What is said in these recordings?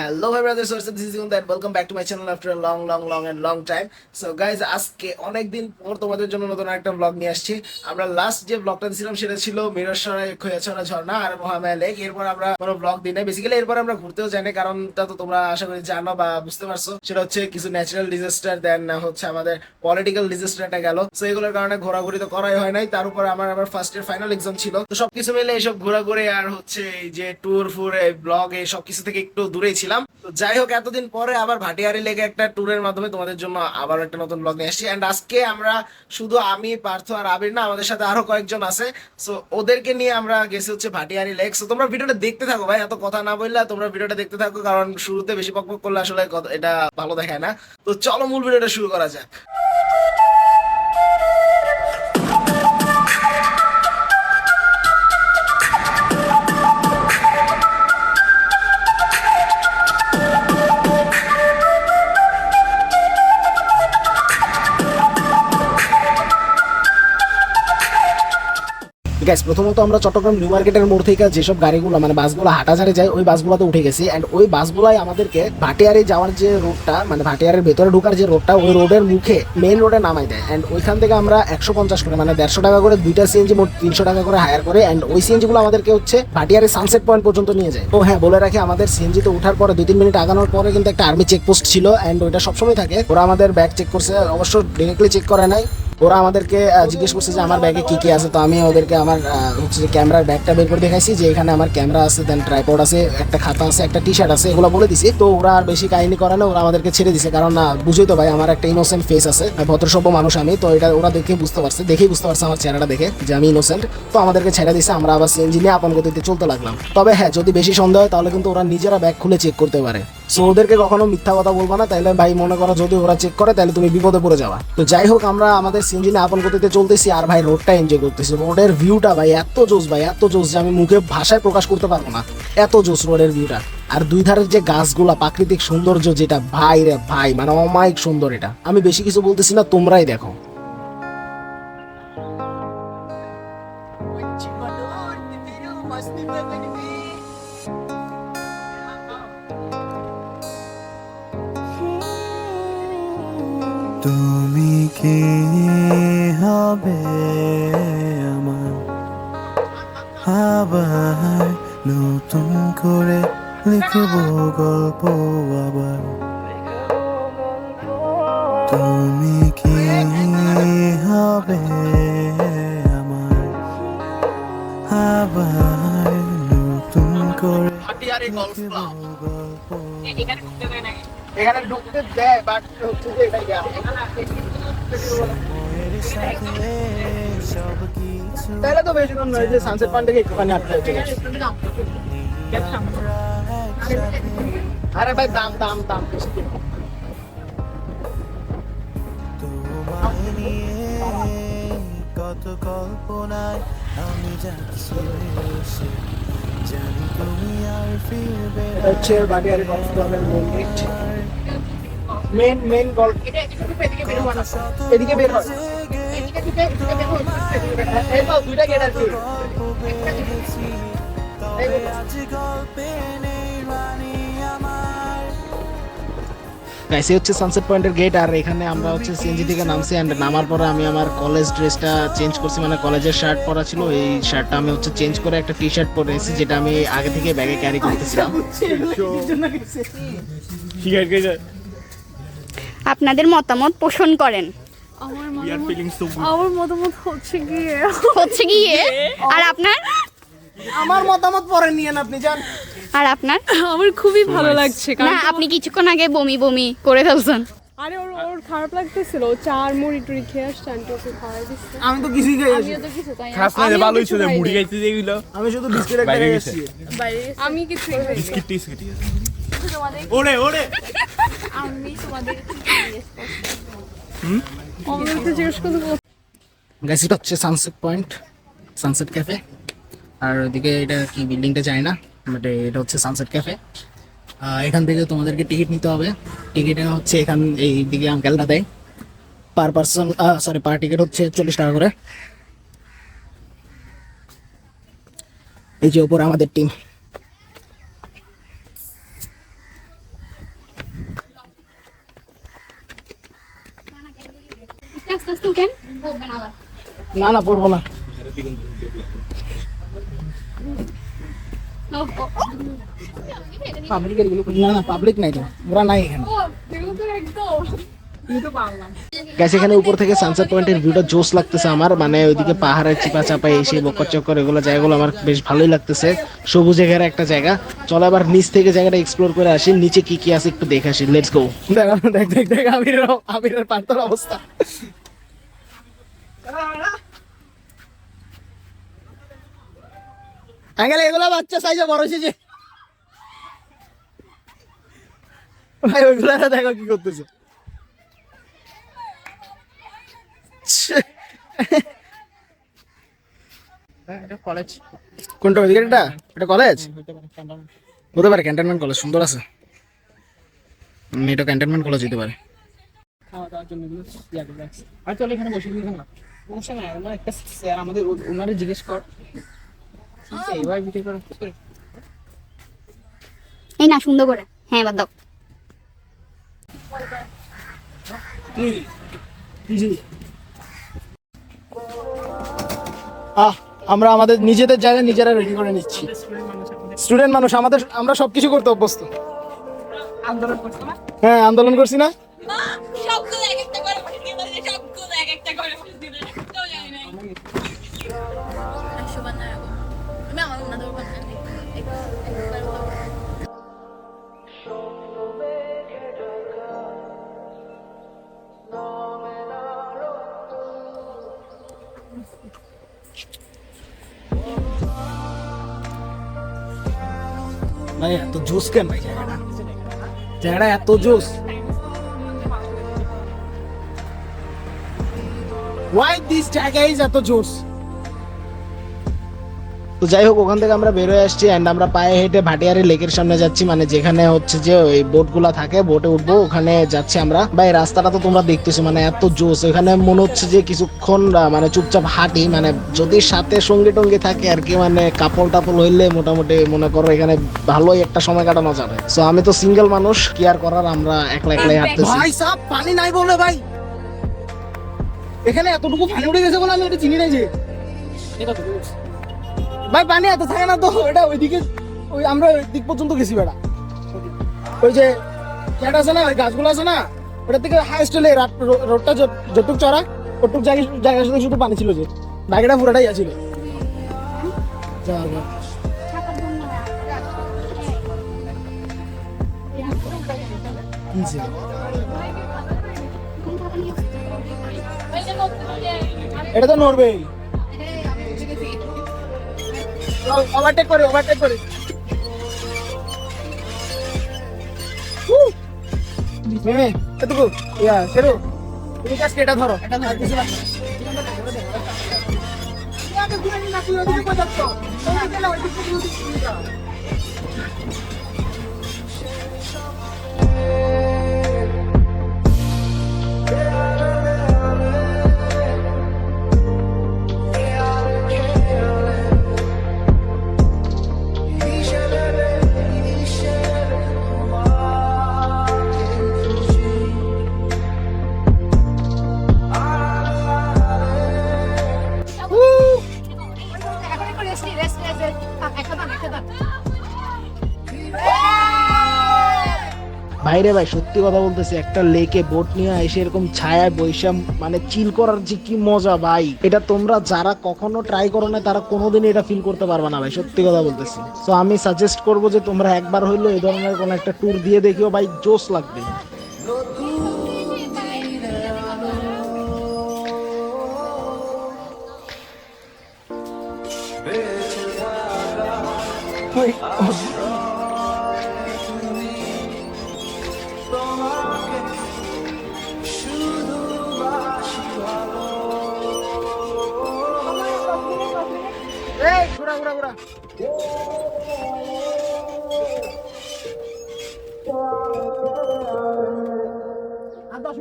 Hello ভাই brother source this is that welcome back to my channel after long long long and long time so guys আজকে অনেক দিন পর তোমাদের জন্য নতুন একটা ব্লগ নিয়ে আসছি। আমরা লাস্ট যে ব্লগটা দিয়েছিলাম সেটা ছিল মিরসরাই খৈয়াছড়া ঝর্ণা আর মহামায়া লেক এরপর আমরা কোনো ব্লগ দিই বেসিক্যালি এরপর আমরা ঘুরতেও যাই না কারণটা তো তোমরা আশা করি জানো বা বুঝতে পারছ। সেটা হচ্ছে কিছু ন্যাচারাল ডিজাস্টার দেন হচ্ছে আমাদের পলিটিক্যাল ডিজাস্টারটা গেল। সো এগুলোর কারণে ঘোরাঘুরি তো করাই হয় নাই। তার উপর আমার আবার ফার্স্ট ইয়ার ফাইনাল এক্সাম ছিল। তো সবকিছু মিলে এইসব ঘোরাঘুরি আর হচ্ছে এই যে ট্যুর ফুর ব্লগ এই সবকিছু থেকে একটু দূরেই ছিলাম তো যাই হোক, এতদিন পরে আবার ভাটিয়ারি লেগে একটা ট্যুরের মাধ্যমে তোমাদের জন্য আবার একটা নতুন ব্লগ নিয়ে আসছি এন্ড আজকে আমরা শুধু আমি, পার্থ আর আবির না, আমাদের সাথে আরও কয়েকজন আছে। সো ওদেরকে নিয়ে আমরা গেছি হচ্ছে ভাটিয়ারি লেক। সো তোমরা ভিডিওটা দেখতে থাকো ভাই, এত কথা না বললে তোমরা ভিডিওটা দেখতে থাকো, কারণ শুরুতে বেশি পক করলে আসলে এটা ভালো দেখায় না। তো চলো, মূল ভিডিওটা শুরু করা যাক। গ্যাস প্রথমত আমরা চট্টগ্রাম নিউ মার্কেটের মোড় থেকে যেসব গাড়িগুলো মানে বাসগুলো হাঁটাঝাড়ে যায়, ওই বাসগুলোতে উঠে গেছি। অ্যান্ড ওই বাসগুলাই আমাদেরকে ভাটিয়ারে যাওয়ার যে রোডটা মানে ভাটিয়ারের ভেতরে ঢোকার যে রোডটা, ওই রোডের মুখে মেন রোডে নামাই দেয়। অ্যান্ড ওইখান থেকে আমরা একশো পঞ্চাশ করে মানে দেড়শো টাকা করে, দুইটা সিএনজি মোট তিনশো টাকা করে হায়ার করে অ্যান্ড ওই সিএনজিগুলো আমাদেরকে হচ্ছে ভাটিয়ারের সানসেট পয়েন্ট পর্যন্ত নিয়ে যায়। ও হ্যাঁ বলে রাখি, আমাদের সিএনজি তে ওঠার পরে দুই তিন মিনিট আগানোর পরে কিন্তু একটা আর্মি চেকপোস্ট ছিল অ্যান্ড ওইটা সবসময় থাকে। ওরা আমাদের ব্যাগ চেক করছে, অবশ্য ডিরেক্টলি চেক করে নাই। ওরা আমাদেরকে জিজ্ঞেস করছে যে আমার ব্যাগে কি কি আছে। তো আমি ওদেরকে আমার হচ্ছে যে ক্যামেরার ব্যাগটা বের করে দেখাইছি যে এখানে আমার ক্যামেরা আছে দেন ট্রাইপড আছে, একটা খাতা আছে, একটা টি শার্ট আছে, এগুলো বলে দিছি। তো ওরা আর বেশি কাহিনী করে না ওরা আমাদেরকে ছেড়ে দিছে। কারণ না বুঝোই তো ভাই, আমার একটা ইনোসেন্ট ফেস আছে ভদ্রসভ্য মানুষ আমি। তো এটা ওরা দেখে বুঝতে পারছে, দেখেই বুঝতে পারছে আমার চেহারাটা দেখে যে আমি ইনোসেন্ট তো আমাদেরকে ছেড়ে দিছে, আমরা আবার সিএনজি নিয়ে আপন গতিতে চলতে লাগলাম। তবে হ্যাঁ যদি বেশি সন্দেহ হয়, তাহলে কিন্তু ওরা নিজেরা ব্যাগ খুলে চেক করতে পারে। সো ওদেরকে কখনো মিথ্যা কথা বলব না। তাহলে ভাই, মনে করো যদি ওরা চেক করে তাহলে তুমি বিপদে পড়ে যাওয়া তো যাই হোক, আমরা আমাদের সিনজিনে আপন গতিতে চলতেছি আর ভাই রোডটা এনজয় করতেছি। রোডের ভিউটা ভাই, এত জোস ভাই, এত জোস যে আমি মুখে ভাষায় প্রকাশ করতে পারব না। এত জোস রোডের ভিউটা আর দুই ধারের যে গাছগুলা, প্রাকৃতিক সৌন্দর্য যেটা, ভাই রে ভাই মানে অমায়িক সুন্দর এটা। আমি বেশি কিছু বলতেছি না, তোমরাই দেখো। কি হবে আমার? আবার নতুন করে লিখব গল্প আবার। তুমি কি হবে আমার? আবার নতুন করে লিখব গল্প। এখানে ঢুকতে দেয় বাট হচ্ছে যে এটা তাহলে তো বেশি নয় যে সানসেট পয়েন্ট থেকে একটুখানি আটকে আরে ভাই দাম দাম দাম। কত কল্পনায় আমি যাচ্ছি। জানি তুমি আর ফিরবে হচ্ছে বাটিয়ারি গল্ফ ক্লাবের মেন মেন মেন গল্ফ এদিকে বের হয় দুইটা গেট আছে গল্পে গাইসে হচ্ছে সানসেট পয়েন্টের গেট আর এখানে আমরা হচ্ছে সিএনজি থেকে নামছি অ্যান্ড নামার পরে আমি আমার কলেজ ড্রেসটা চেঞ্জ করছি মানে কলেজের শার্ট পরা ছিল এই শার্টটা আমি হচ্ছে চেঞ্জ করে একটা টি শার্ট পরে এসেছি যেটা আমি আগে থেকে ব্যাগে ক্যারি করতেছিলাম আপনাদের মতামত পোষণ করেন। আমার মতামত আমার মতামত হচ্ছে গিয়ে হচ্ছে গিয়ে? আর আপনার? আমার মতামত পরে নিয়েন আপনি যান। আর আপনার? আমার খুবই ভালো লাগছে না কারণ আপনি কিছুক্ষণ আগে বমি বমি করে ফেলছেন। আরে ওর ওর খারাপ লাগতেছিল। চার মুড়ি টুড়ি খেয়ে আসছে আন্টি ওকে খাওয়াই দিচ্ছে। আমি তো কিছুই খাই আমিও তো কিছু তাই খাস না আমিও ভালো কিছু হইছে খাই মুড়ি খাইতে আমি শুধু বিস্কিট একটা বাইরে খাই গেছে। আসছি আমি কিছুই খাই বিস্কিট টিস্কিট। ওরে ওরে। গাইস এটা হচ্ছে সানসেট পয়েন্ট সানসেট ক্যাফে আর ওইদিকে এটা কি বিল্ডিংটা যায় না বাট এটা হচ্ছে সানসেট ক্যাফে এখান থেকে তোমাদেরকে টিকিট নিতে হবে। টিকিট হচ্ছে এখান এই দিকে আঙ্কেলটা দেয়। Per person sorry per ticket হচ্ছে চল্লিশ টাকা করে। এই যে ওপরে আমাদের টিম না না পড়ব না। ও, ও, ও। পাবলিকেরগুলো না না পাবলিক নাই তো। ওরা নাই এখানে। উপর থেকে সানসেট পয়েন্টের ভিউটা জোস লাগতেছে আমার। মানে ওইদিকে পাহাড়ের চিপা চাপা এসে বকর চক্কর এগুলো জায়গাগুলো আমার বেশ ভালোই লাগতেছে। সবুজে ঘেরা একটা জায়গা। চলো আবার নিচ থেকে জায়গাটা এক্সপ্লোর করে আসি। নিচে কি কি আছে একটু দেখে আসি। লেটস গো দেখ দেখ দেখ আমিরের আমিরের পান্তর অবস্থা। আঙ্কেল এগুলো বাচ্চা সাইজে বড় হয়েছে ভাই ওইগুলো দেখো কি করতেছে। কলেজ কোনটা ওইদিকে এটা এটা কলেজ হতে পারে ক্যান্টনমেন্ট কলেজ সুন্দর আছে। এটা ক্যান্টনমেন্ট কলেজ পারে। খাওয়া দাওয়ার জন্য এগুলো করে রাখছি। আর চল এখানে বসে দিই না সমস্যা নাই ওনার একটা স্যার আমাদের জিজ্ঞেস কর। এই না সুন্দর করে। হ্যাঁ এবার দাও। আহ আমরা আমাদের নিজেদের জায়গায় নিজেরা রেডি করে নিচ্ছি। স্টুডেন্ট মানুষ আমাদের আমরা সবকিছু করতে অভ্যস্ত। আন্দোলন করছ না? হ্যাঁ আন্দোলন করছি না। ভাই এত জোস কেন ভাই জায়গাটা জায়গাটা এত জোস ওয়াই দিস জায়গা is এত জোস তো যাই হোক ওখান থেকে আমরা বেরোয় আসছি অ্যান্ড আমরা পায়ে হেঁটে ভাটিয়ারি লেকের সামনে যাচ্ছি। মানে যেখানে হচ্ছে যে ওই বোটগুলা থাকে বোটে উঠবো ওখানে যাচ্ছি আমরা। ভাই রাস্তাটা তো তোমরা দেখতেছো মানে এত জোস এখানে মনে হচ্ছে যে কিছুক্ষণ মানে চুপচাপ হাঁটি মানে যদি সাথে সঙ্গে টঙ্গে থাকে আর কি মানে কাপড় টাপড় হইলে মোটামুটি মনে করো এখানে ভালোই একটা সময় কাটানো যাবে। সো আমি তো সিঙ্গেল মানুষ কি আর করার আমরা একলা একলাই হাঁটতেছি। ভাই সাহ পানি নাই বলে ভাই। এখানে এতটুকু পানি উঠে গেছে বলে আমি এটা চিনি নাই যে। এটা তো ভাই, পানি এত থাকে না তো। এটা ওইদিকে, ওই আমরা দিক পর্যন্ত গেছি বেড়া। ওই যে ক্যাট আছে না, ওই গাছগুলো আছে না, ওটা থেকে হাইস্ট হলে রোডটা যত- যতটুক চড়া ওটুক জায়গায় জায়গার সাথে শুধু পানি ছিল যে। বাকিটা পুরোটাই আছিল? এটা তো নড়বেই। ওভারটেক করে ওভারটেক করে। মেমে এতটুকু ইয়া সেরু তুমি কাজ এটা ধরো এটা ভাইরে ভাই, সত্যি কথা বলতেছি, একটা লেকে বোট নিয়ে এসে এরকম ছায়া বৈশাম মানে চিল করার যে কি মজা ভাই। এটা তোমরা যারা কখনো ট্রাই করো না তারা কোনোদিন এটা ফিল করতে পারবে না ভাই, সত্যি কথা বলতেছি। তো আমি সাজেস্ট করব যে তোমরা একবার হইল এই ধরনের কোনো একটা ট্যুর দিয়ে দেখিও ভাই জোস লাগবে। ওই, এই, ঘোরা, ঘোরা, ঘোরা।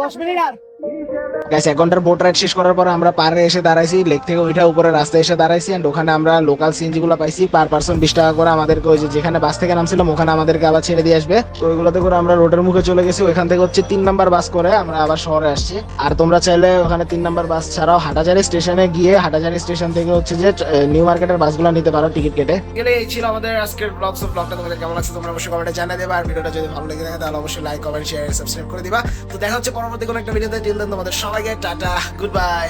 দশ মিনিট আর? গাইস এক ঘণ্টার বোট রাইড শেষ করার আমরা পারে এসে দাঁড়াইছি লেক থেকে ওইটা উপরে রাস্তায় এসে দাঁড়াইছি এন্ড ওখানে আমরা লোকাল পাইছি পার পার্সন বিশ টাকা করে আমাদেরকে ওই যেখানে বাস থেকে নামছিলাম, ওখানে আমাদেরকে আবার ছেড়ে দিয়ে আসবে। তো ওইগুলোতে করে আমরা রোডের মুখে চলে গেছি, ওইখান থেকে হচ্ছে তিন নাম্বার বাস করে আমরা আবার শহরে আসছি। আর তোমরা চাইলে ওখানে তিন নাম্বার বাস ছাড়াও হাটাজারি স্টেশনে গিয়ে হাটাজারি স্টেশন থেকে হচ্ছে যে নিউ মার্কেটের বাসগুলো নিতে পারো টিকিট কেটে। গেলে এই ছিল আমাদের আজকের ব্লগ সো ব্লগটা তোমাদের কেমন লাগছে তোমরা অবশ্যই কমেন্টে জানিয়ে দেবে, আর ভিডিওটা যদি ভালো লেগে থাকে তাহলে অবশ্যই লাইক কমেন্ট শেয়ার সাবস্ক্রাইব করে দিবা। তো দেখা হচ্ছে পরবর্তী কোনো একটা ভিডিওতে আমাদের সবাইকে টাটা গুড বাই